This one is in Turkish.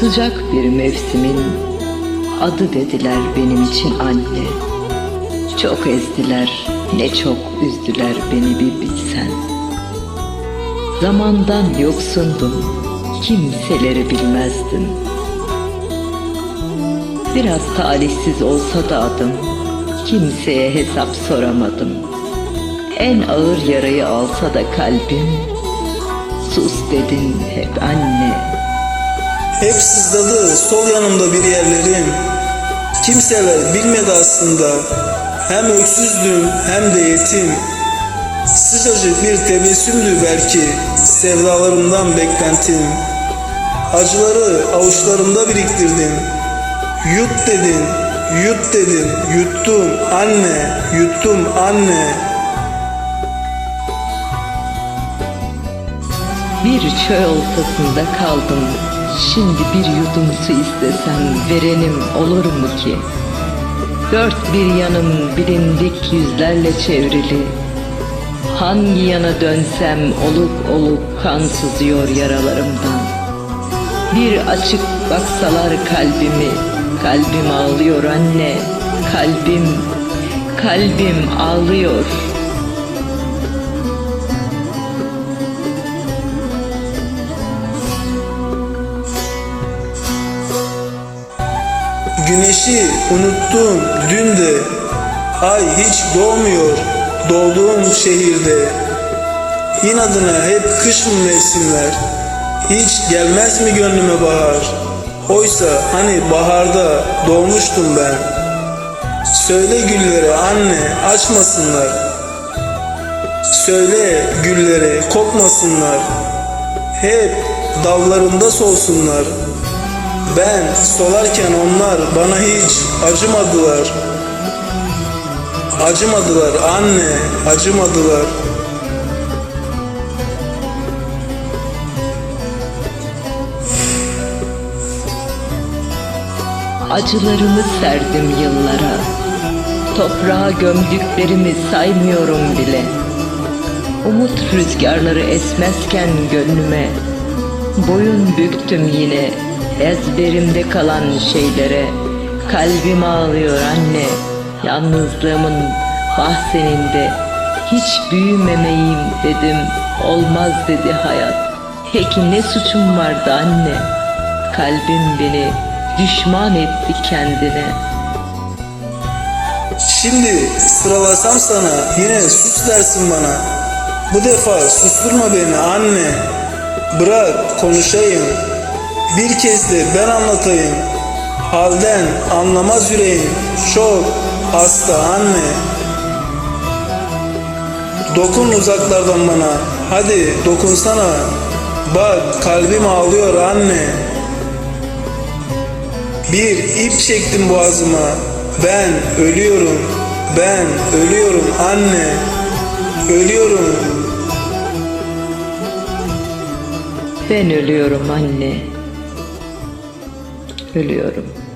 Sıcak bir mevsimin adı dediler benim için anne. Çok ezdiler, ne çok üzdüler beni bir bilsen. Zamandan yoksundum, kimseleri bilmezdim. Biraz talihsiz olsa da adım, kimseye hesap soramadım. En ağır yarayı alsa da kalbim, sus dedin hep anne. Hep sızladı sol yanımda bir yerlerim. Kimseler bilmedi aslında. Hem öksüzdüm hem de yetim. Sıcacık bir tebessümdü belki sevdalarımdan beklentim. Acıları avuçlarımda biriktirdim. Yut dedin, yut dedin, yuttum anne, yuttum anne. Bir çöl ortasında kaldım. Şimdi bir yudum su istesem verenim olur mu ki? Dört bir yanım bilindik yüzlerle çevrili. Hangi yana dönsem oluk oluk kan sızıyor yaralarımdan. Bir açık baksalar kalbimi, kalbim ağlıyor anne, kalbim, kalbim ağlıyor. Güneşi unuttum dün de. Ay hiç doğmuyor doğduğum şehirde. İnadına hep kış mı mevsimler? Hiç gelmez mi gönlüme bahar? Oysa hani baharda doğmuştum ben. Söyle güllere anne açmasınlar. Söyle güllere kokmasınlar. Hep dallarında solsunlar ben solarken onlar bana hiç acımadılar. Acımadılar anne, acımadılar. Acılarımı serdim yıllara Toprağa gömdüklerimi saymıyorum bile Umut rüzgarları esmezken gönlüme Boyun büktüm yine ezberimde kalan şeylere Kalbim ağlıyor anne Yalnızlığımın bahseninde Hiç büyümemeyim dedim Olmaz dedi hayat Peki ne suçum vardı anne Kalbim beni düşman etti kendine Şimdi sıralasam sana yine sus dersin bana. Bu defa susturma beni anne. Bırak konuşayım. Bir kez de ben anlatayım. Halden anlamaz yüreğim. Çok hasta anne. Dokun uzaklardan bana. Hadi dokunsana. Bak kalbim ağlıyor anne. Bir ip çektim boğazıma. Ben ölüyorum. Ben ölüyorum anne. Ölüyorum. Ben ölüyorum anne Ölüyorum.